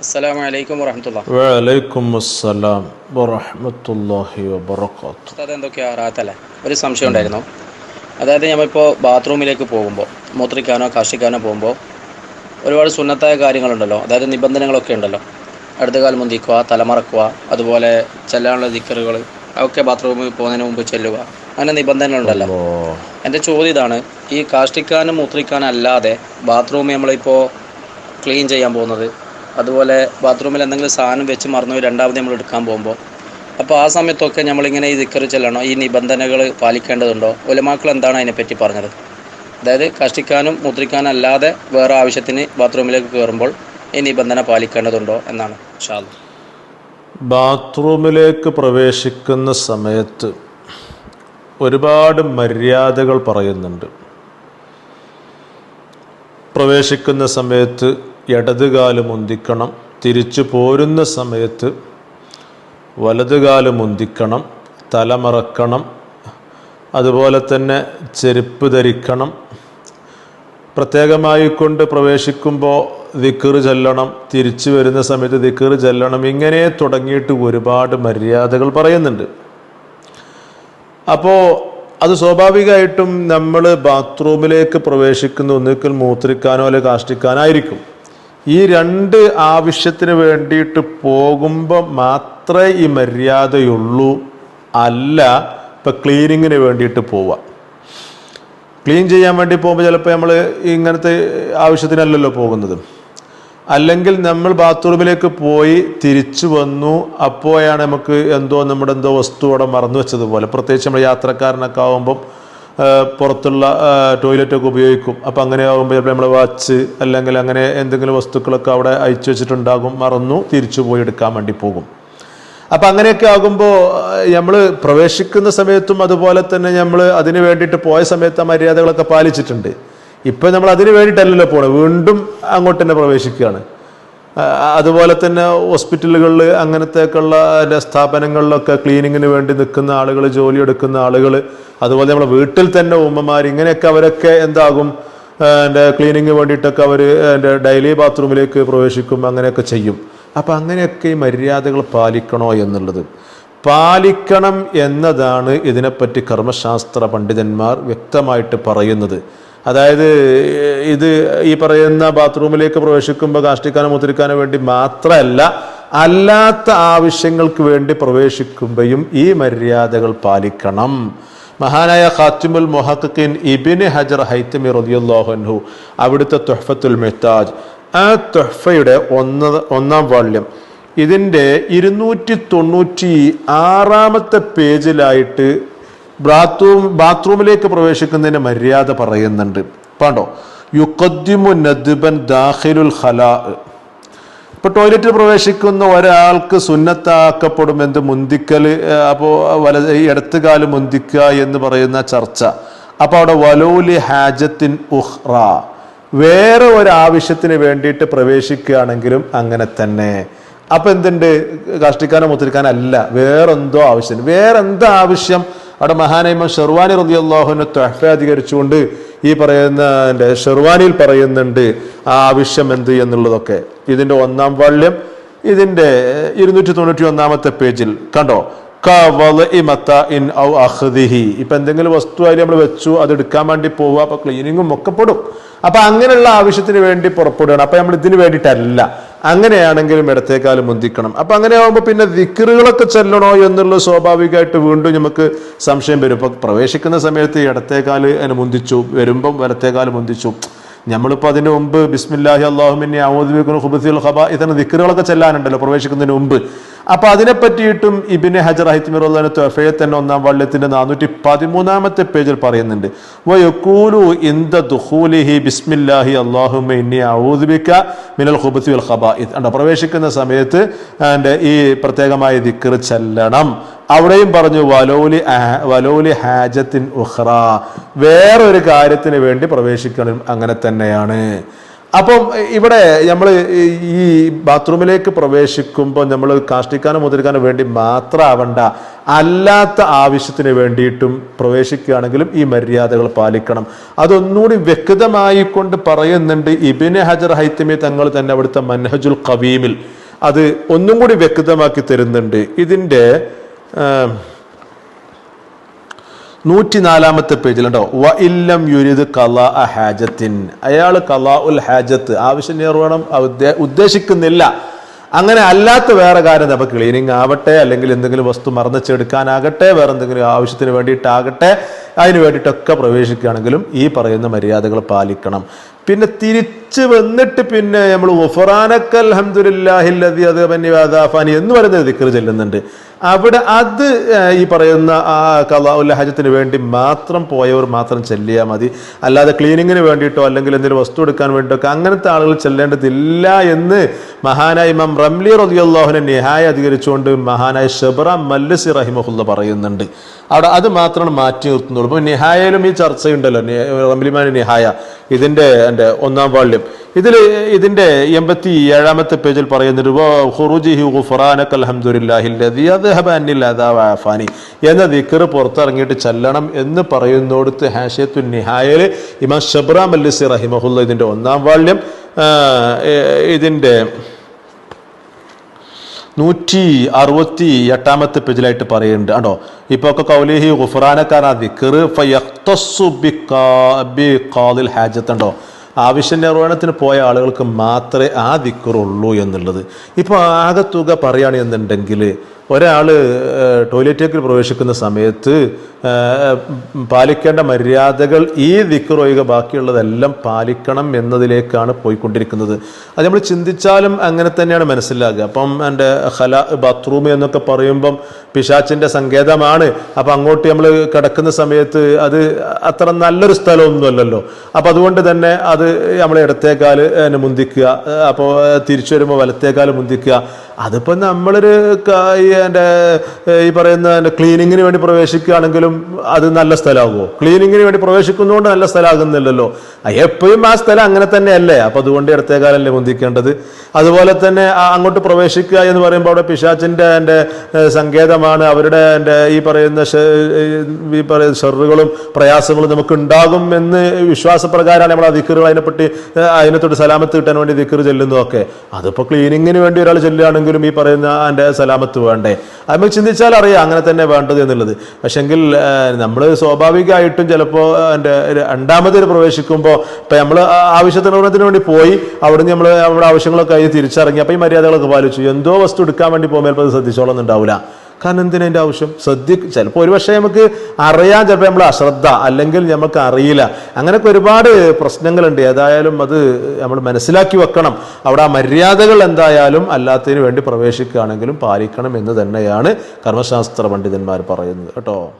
അസ്സലാമു അലൈക്കും വറഹമത്തുള്ള വഅലൈക്കും അസ്സലാം വറഹ്മത്തുള്ളാഹി വബറകാത്ത് ഉസ്താദ് എന്തൊക്കെയാ റാത്തല്ലേ? ഒരു സംശയം ഉണ്ടായിരുന്നു. അതായത് നമ്മളിപ്പോൾ ബാത്റൂമിലേക്ക് പോകുമ്പോൾ മൂത്രിക്കാനോ കാഷിക്കാനോ പോകുമ്പോൾ ഒരുപാട് സുന്നത്തായ കാര്യങ്ങളുണ്ടല്ലോ. അതായത് നിബന്ധനകളൊക്കെ ഉണ്ടല്ലോ. അടുത്ത കാലം മുന്തിക്കുക തലമറക്കുക. അതുപോലെ ചെല്ലാനുള്ള ദിക്കറുകൾ. അതൊക്കെ ബാത്റൂമിൽ പോകുന്നതിന് മുമ്പ് ചെല്ലുക. അങ്ങനെ നിബന്ധനകളുണ്ടല്ലോ. എന്റെ ചോദ്യം ഇതാണ്. ഈ കാഷ്ടിക്കാനും മൂത്രിക്കാനും അല്ലാതെ ബാത്റൂമിൽ നമ്മളിപ്പോൾ ക്ലീൻ ചെയ്യാൻ പോകുന്നത് അതുപോലെ ബാത്റൂമിൽ എന്തെങ്കിലും സാധനം വെച്ച് മറന്നു രണ്ടാമത് നമ്മൾ എടുക്കാൻ പോകുമ്പോൾ. അപ്പോൾ ആ സമയത്തൊക്കെ നമ്മളിങ്ങനെ ഈ ദിക്കറി ചെല്ലണോ? ഈ നിബന്ധനകൾ പാലിക്കേണ്ടതുണ്ടോ? ഒലമാക്കൾ എന്താണ് അതിനെപ്പറ്റി പറഞ്ഞത്? അതായത് കഷ്ടിക്കാനും മുദ്രിക്കാനും അല്ലാതെ വേറെ ആവശ്യത്തിന് ബാത്റൂമിലേക്ക് കയറുമ്പോൾ ഈ നിബന്ധന പാലിക്കേണ്ടതുണ്ടോ എന്നാണ്. ഷാദ് ബാത്റൂമിലേക്ക് പ്രവേശിക്കുന്ന സമയത്ത് ഒരുപാട് മര്യാദകൾ പറയുന്നുണ്ട്. പ്രവേശിക്കുന്ന സമയത്ത് ഇടതുകാൽ മുന്തിക്കണം തിരിച്ചു പോരുന്ന സമയത്ത് വലതുകാൽ മുന്തിക്കണം തലമറക്കണം അതുപോലെ തന്നെ ചെരുപ്പ് ധരിക്കണം. പ്രത്യേകമായി കൊണ്ട് പ്രവേശിക്കുമ്പോൾ ദിക്കറ് ചെല്ലണം തിരിച്ചു വരുന്ന സമയത്ത് ദിക്കറ് ചെല്ലണം ഇങ്ങനെ തുടങ്ങിയിട്ട് ഒരുപാട് മര്യാദകൾ പറയുന്നുണ്ട്. അപ്പോൾ അത് സ്വാഭാവികമായിട്ടും നമ്മൾ ബാത്റൂമിലേക്ക് പ്രവേശിക്കുന്ന ഒന്നിക്കൽ മൂത്രിക്കാനോ അല്ലെങ്കിൽ കാഷ്ടിക്കാനോ ആയിരിക്കും. ഈ രണ്ട് ആവശ്യത്തിന് വേണ്ടിയിട്ട് പോകുമ്പോൾ മാത്രമേ ഈ മര്യാദയുള്ളൂ അല്ല ഇപ്പം ക്ലീനിങ്ങിന് വേണ്ടിയിട്ട് പോവുക ക്ലീൻ ചെയ്യാൻ വേണ്ടി പോകുമ്പോൾ ചിലപ്പോൾ നമ്മൾ ഇങ്ങനത്തെ ആവശ്യത്തിനല്ലല്ലോ പോകുന്നത്. അല്ലെങ്കിൽ നമ്മൾ ബാത്റൂമിലേക്ക് പോയി തിരിച്ചു വന്നു അപ്പോഴാണ് നമുക്ക് എന്തോ നമ്മുടെ എന്തോ വസ്തു അവിടെ മറന്നു വെച്ചതുപോലെ. പ്രത്യേകിച്ച് നമ്മൾ യാത്രക്കാരനൊക്കെ ആകുമ്പം പുറത്തുള്ള ടോയ്ലറ്റൊക്കെ ഉപയോഗിക്കും. അപ്പോൾ അങ്ങനെ ആകുമ്പോൾ ചിലപ്പോൾ നമ്മൾ വാച്ച് അല്ലെങ്കിൽ അങ്ങനെ എന്തെങ്കിലും വസ്തുക്കളൊക്കെ അവിടെ അയച്ചു വെച്ചിട്ടുണ്ടാകും മറന്നു തിരിച്ചു പോയി എടുക്കാൻ വേണ്ടി പോകും. അപ്പം അങ്ങനെയൊക്കെ ആകുമ്പോൾ നമ്മൾ പ്രവേശിക്കുന്ന സമയത്തും അതുപോലെ തന്നെ നമ്മൾ അതിന് വേണ്ടിയിട്ട് പോയ സമയത്ത് ആ മര്യാദകളൊക്കെ പാലിച്ചിട്ടുണ്ട്. ഇപ്പം നമ്മൾ അതിന് വേണ്ടിയിട്ടല്ലല്ലോ പോകണം വീണ്ടും അങ്ങോട്ട് തന്നെ പ്രവേശിക്കുകയാണ്. അതുപോലെ തന്നെ ഹോസ്പിറ്റലുകളിൽ അങ്ങനത്തേക്കുള്ള സ്ഥാപനങ്ങളിലൊക്കെ ക്ലീനിങ്ങിന് വേണ്ടി നിൽക്കുന്ന ആളുകൾ ജോലി എടുക്കുന്ന ആളുകൾ അതുപോലെ നമ്മുടെ വീട്ടിൽ തന്നെ ഉമ്മമാർ ഇങ്ങനെയൊക്കെ അവരൊക്കെ എന്താകും എന്റെ ക്ലീനിങ്ങിന് വേണ്ടിയിട്ടൊക്കെ അവർ എന്റെ ഡെയിലി ബാത്റൂമിലേക്ക് പ്രവേശിക്കും അങ്ങനെയൊക്കെ ചെയ്യും. അപ്പം അങ്ങനെയൊക്കെ ഈ മര്യാദകൾ പാലിക്കണോ എന്നുള്ളത്. പാലിക്കണം എന്നതാണ് ഇതിനെപ്പറ്റി കർമ്മശാസ്ത്ര പണ്ഡിതന്മാർ വ്യക്തമായിട്ട് പറയുന്നത്. അതായത് ഇത് ഈ പറയുന്ന ബാത്റൂമിലേക്ക് പ്രവേശിക്കുമ്പോൾ കാഷ്ടിക്കാനോ മുത്തിരിക്കാനോ വേണ്ടി മാത്രമല്ല അല്ലാത്ത ആവശ്യങ്ങൾക്ക് വേണ്ടി പ്രവേശിക്കുമ്പോഴും ഈ മര്യാദകൾ പാലിക്കണം. മഹാനായ ഖാത്തിമുൽ മൊഹക്കിൻ ഇബിന് ഹജർ ഹൈത്തമി റദിയുല്ലാഹുൻഹു അവിടുത്തെ തൊഹഫത്തുൽ മെഹ്താജ് ആ തൊഹഫയുടെ ഒന്ന് ഒന്നാം വാള്യം. ഇതിന്റെ ഇരുന്നൂറ്റി തൊണ്ണൂറ്റി ആറാമത്തെ പേജിലായിട്ട് ബാത്റൂം ബാത്റൂമിലേക്ക് പ്രവേശിക്കുന്നതിന് മര്യാദ പറയുന്നുണ്ട്. പാണ്ടോ യുക്കദ്യുമു നദ്ബൻ ദാഹിലുൽ ഹലാ ഇപ്പൊ ടോയ്ലറ്റിൽ പ്രവേശിക്കുന്ന ഒരാൾക്ക് സുന്നത്താക്കപ്പെടും എന്ത് മുന്തിക്കൽ അപ്പോ വല ഈ ഇടത്ത് കാൽ മുന്തിക്കുക എന്ന് പറയുന്ന ചർച്ച. അപ്പൊ അവിടെ വലൂലി ഹാജത്തിൻ ഉഹ്റ വേറെ ഒരു ആവശ്യത്തിന് വേണ്ടിയിട്ട് പ്രവേശിക്കുകയാണെങ്കിലും അങ്ങനെ തന്നെ. അപ്പൊ എന്തുണ്ട്? കാഷ്ടിക്കാനോ മുത്തിരിക്കാനോ അല്ല. വേറെന്തോ ആവശ്യം വേറെന്താ ആവശ്യം അവിടെ മഹാനൈമ ഷെർവാനി റതി അള്ളാഹുവിനെ തൊഹഫ അധികരിച്ചുകൊണ്ട് ഈ പറയുന്ന എന്റെ ഷെർവാനിയിൽ പറയുന്നുണ്ട് ആ ആവശ്യം എന്ത് എന്നുള്ളതൊക്കെ. ഇതിന്റെ ഒന്നാം വാള്യം ഇതിന്റെ ഇരുന്നൂറ്റി തൊണ്ണൂറ്റി ഒന്നാമത്തെ പേജിൽ കണ്ടോ? ഇൻ ഔ എന്തെങ്കിലും വസ്തു അതിൽ നമ്മൾ വെച്ചു അത് എടുക്കാൻ വേണ്ടി പോവുക അപ്പൊ ക്ലീനിങ്ങും ഒക്കെ പെടും. അപ്പൊ അങ്ങനെയുള്ള ആവശ്യത്തിന് വേണ്ടി പുറപ്പെടുകയാണ്. അപ്പൊ നമ്മൾ ഇതിന് വേണ്ടിയിട്ടല്ല. അങ്ങനെയാണെങ്കിലും ഇടത്തേക്കാലം മുന്തിക്കണം. അപ്പൊ അങ്ങനെ ആകുമ്പോൾ പിന്നെ ദിക്കറുകളൊക്കെ ചെല്ലണോ എന്നുള്ള സ്വാഭാവികമായിട്ട് വീണ്ടും നമുക്ക് സംശയം വരും. ഇപ്പൊ പ്രവേശിക്കുന്ന സമയത്ത് ഇടത്തേക്കാൽ അതിന് മുന്തിച്ചു വരുമ്പം വലത്തേക്കാൽ മുന്തിച്ചു. നമ്മളിപ്പോൾ അതിന് മുമ്പ് ബിസ്മില്ലാഹി അള്ളാഹുമിനെ ഔദ്യോഗിക്കുന്ന ഹുബുസിൽ ഹബ ഇത്തരം ദിക്കറുകളൊക്കെ ചെല്ലാനുണ്ടല്ലോ പ്രവേശിക്കുന്നതിന് മുമ്പ്. അപ്പോൾ അതിനെ പറ്റിയിട്ടും ഇബിന് ഹജർ അഹിത്മിറുല്ലാൻ തൊഫയെ തന്നെ ഒന്നാം വള്ളത്തിന്റെ നാനൂറ്റി പതിമൂന്നാമത്തെ പേജിൽ പറയുന്നുണ്ട്. വയക്കൂലു ഇന്ത ദുഹൂലിഹി ബിസ്മില്ലാഹി അള്ളാഹുമ ഇന്നി ഔദ്ബിക്ക മിനൽ ഹുബുസി ഹബ പ്രവേശിക്കുന്ന സമയത്ത് എന്റെ ഈ പ്രത്യേകമായ ദിക്കർ ചെല്ലണം. അവിടെയും പറഞ്ഞു വലോലി വലോലി ഹാജത്തിൻ ഉഹ്റ വേറൊരു കാര്യത്തിന് വേണ്ടി പ്രവേശിക്കണം അങ്ങനെ തന്നെയാണ്. അപ്പം ഇവിടെ നമ്മൾ ഈ ബാത്റൂമിലേക്ക് പ്രവേശിക്കുമ്പോൾ നമ്മൾ കാഷ്ടിക്കാനോ മുതിർക്കാനോ വേണ്ടി മാത്രമാവണ്ട അല്ലാത്ത ആവശ്യത്തിന് വേണ്ടിയിട്ടും പ്രവേശിക്കുകയാണെങ്കിലും ഈ മര്യാദകൾ പാലിക്കണം. അതൊന്നുകൂടി വ്യക്തമായി കൊണ്ട് പറയുന്നുണ്ട് ഇബിന് ഹജർ ഹൈത്തമി തങ്ങൾ തന്നെ അവിടുത്തെ മൻഹജുൽ കവീമിൽ അത് ഒന്നും കൂടി വ്യക്തമാക്കി തരുന്നുണ്ട്. ഇതിന്റെ ആ, നൂറ്റിനാലാമത്തെ പേജിലുണ്ടോ? വ ഇല്ലം യുരിദ് കലാ ഹാജത്തിൻ. അയാൾ കലാ ഉൽ ഹാജത്ത് ആവശ്യം നിർവഹണം ഉദ്ദേശിക്കുന്നില്ല. അങ്ങനെ അല്ലാത്ത വേറെ കാര്യം അപ്പോൾ ക്ലീനിങ് ആവട്ടെ അല്ലെങ്കിൽ എന്തെങ്കിലും വസ്തു മറന്നിച്ചെടുക്കാനാകട്ടെ വേറെ എന്തെങ്കിലും ആവശ്യത്തിന് വേണ്ടിയിട്ടാകട്ടെ അതിന് വേണ്ടിയിട്ടൊക്കെ പ്രവേശിക്കുകയാണെങ്കിലും ഈ പറയുന്ന മര്യാദകൾ പാലിക്കണം. പിന്നെ തിരിച്ച് വന്നിട്ട് പിന്നെ നമ്മൾ ഒഫറാനക്കൽ അൽഹംദുലില്ലാഹില്ലദി അത് അദാഫാനി എന്ന് പറയുന്ന ദിക്കർ ചെല്ലുന്നുണ്ട്. അവിടെ അത് ഈ പറയുന്ന ആ കലാഉൽ ഹജത്തിന് വേണ്ടി മാത്രം പോയവർ മാത്രം ചെല്ലിയാൽ മതി. അല്ലാതെ ക്ലീനിങ്ങിന് വേണ്ടിയിട്ടോ അല്ലെങ്കിൽ എന്തെങ്കിലും വസ്തു എടുക്കാൻ വേണ്ടിയിട്ടോ അങ്ങനത്തെ ആളുകൾ ചെല്ലേണ്ടതില്ല എന്ന് മഹാനായ ഇമാം റംലി റളിയല്ലാഹുവിനെ നിഹായ അധികരിച്ചുകൊണ്ട് മഹാനായ ഷെബ്ര മല്ലസി റഹിമഹുല്ല പറയുന്നുണ്ട്. അവിടെ അത് മാത്രമാണ് മാറ്റി നിർത്തുന്നുള്ളൂ. ഇപ്പോൾ നിഹായയിലും ഈ ചർച്ചയുണ്ടല്ലോ റംലിമാൻ നിഹായ. ഇതിന്റെ എന്റെ ഒന്നാം വാള്യം. ഇതിൽ ഇതിന്റെ എൺപത്തി ഏഴാമത്തെ പേജിൽ പറയുന്നുണ്ട് എന്ന ദിക്ർ പുറത്തിറങ്ങിയിട്ട് ചെല്ലണം എന്ന് പറയുന്നോടത്ത് ഹാഷത്തു നിഹായയിൽ ഇമാം ഷബ്രാം അല്ലിസി റഹിമഹുല്ല ഇതിന്റെ ഒന്നാം വാള്യം ഇതിന്റെ നൂറ്റി അറുപത്തി എട്ടാമത്തെ പേജിലായിട്ട് പറയുന്നുണ്ട്. ആണോ ഇപ്പൊ ഒക്കെ കൗലിഹി ഗുഫറാനക്കാർ ദിക്കർ ഖാദിൽ ഹാജത്ത് ഉണ്ടോ ആവശ്യ നിർവഹണത്തിന് പോയ ആളുകൾക്ക് മാത്രമേ ആ ദിക്കറുള്ളൂ എന്നുള്ളത്. ഇപ്പോൾ ആകെ തുക പറയുകയാണെന്നുണ്ടെങ്കിൽ ഒരാൾ ടോയ്ലറ്റിലേക്ക് പ്രവേശിക്കുന്ന സമയത്ത് പാലിക്കേണ്ട മര്യാദകൾ ഈ ദിക്കറൊഴികെ ബാക്കിയുള്ളതെല്ലാം പാലിക്കണം എന്നതിലേക്കാണ് പോയിക്കൊണ്ടിരിക്കുന്നത്. അത് നമ്മൾ ചിന്തിച്ചാലും അങ്ങനെ തന്നെയാണ് മനസ്സിലാകുക. അപ്പം എന്റെ ഹല ബാത്റൂം എന്നൊക്കെ പറയുമ്പം പിശാച്ചിന്റെ സങ്കേതമാണ്. അപ്പം അങ്ങോട്ട് നമ്മൾ കിടക്കുന്ന സമയത്ത് അത് അത്ര നല്ലൊരു സ്ഥലമൊന്നുമല്ലല്ലോ. അപ്പം അതുകൊണ്ട് തന്നെ അത് നമ്മൾ ഇടത്തേക്കാൽ മുന്തിക്കുക. അപ്പോൾ തിരിച്ചു വരുമ്പോൾ വലത്തേക്കാൽ മുന്തിക്കുക. അതിപ്പോൾ നമ്മളൊരു എന്റെ ഈ പറയുന്ന ക്ലീനിങ്ങിന് വേണ്ടി പ്രവേശിക്കുകയാണെങ്കിലും അത് നല്ല സ്ഥലമാകുമോ ക്ലീനിങ്ങിന് വേണ്ടി പ്രവേശിക്കുന്നതുകൊണ്ട് നല്ല സ്ഥലമാകുന്നില്ലല്ലോ എപ്പോഴും ആ സ്ഥലം അങ്ങനെ തന്നെയല്ലേ? അപ്പോൾ അതുകൊണ്ട് ഇടത്തേക്കാലല്ലേ മുന്തിക്കേണ്ടത് അതുപോലെ തന്നെ അങ്ങോട്ട് പ്രവേശിക്കുക എന്ന് പറയുമ്പോൾ അവിടെ പിശാച്ചിന്റെ എന്റെ സങ്കേതമാണ്. അവരുടെ എന്റെ ഈ പറയുന്ന ഈ പറയുന്ന ഷെറുകളും പ്രയാസങ്ങളും നമുക്ക് ഉണ്ടാകും എന്ന് വിശ്വാസപ്രകാരമാണ് നമ്മൾ ആ ദിക്കറുകൾ അതിനെപ്പറ്റി അതിനെത്തൊട്ട് സലാമത്ത് കിട്ടാൻ വേണ്ടി ദിക്കറ് ചെല്ലുന്നതൊക്കെ. അതിപ്പോൾ ക്ലീനിങ്ങിന് വേണ്ടി ഒരാൾ ചെല്ലുകയാണെങ്കിലും ഈ പറയുന്ന എന്റെ സലാമത്ത് വേണ്ടേ? അത് നമുക്ക് ചിന്തിച്ചാൽ അറിയാം അങ്ങനെ തന്നെ വേണ്ടത് എന്നുള്ളത്. പക്ഷെങ്കിൽ നമ്മൾ സ്വാഭാവികമായിട്ടും ചിലപ്പോൾ എന്റെ രണ്ടാമതിൽ പ്രവേശിക്കുമ്പോൾ ഇപ്പം നമ്മൾ ആവശ്യത്തിനുള്ളതിന് വേണ്ടി പോയി അവിടുന്ന് നമ്മൾ നമ്മുടെ ആവശ്യങ്ങളൊക്കെ കഴിഞ്ഞ് തിരിച്ചറിഞ്ഞ് അപ്പോൾ ഈ മര്യാദകളൊക്കെ പാലിച്ചു. എന്തോ വസ്തു എടുക്കാൻ വേണ്ടി പോകുമ്പോൾ ചിലപ്പോൾ ശ്രദ്ധിച്ചോളൊന്നും ഉണ്ടാവില്ല കാരണം എന്തിനാ അതിന്റെ ആവശ്യം? ശ്രദ്ധ ചിലപ്പോൾ ഒരുപക്ഷെ നമുക്ക് അറിയാൻ ചിലപ്പോൾ നമ്മൾ അശ്രദ്ധ അല്ലെങ്കിൽ നമുക്ക് അറിയില്ല. അങ്ങനെയൊക്കെ ഒരുപാട് പ്രശ്നങ്ങളുണ്ട്. ഏതായാലും അത് നമ്മൾ മനസ്സിലാക്കി വെക്കണം. അവിടെ ആ മര്യാദകൾ എന്തായാലും അല്ലാത്തതിന് വേണ്ടി പ്രവേശിക്കുകയാണെങ്കിലും പാലിക്കണം എന്ന് തന്നെയാണ് കർമ്മശാസ്ത്ര പണ്ഡിതന്മാർ പറയുന്നത്. കേട്ടോ?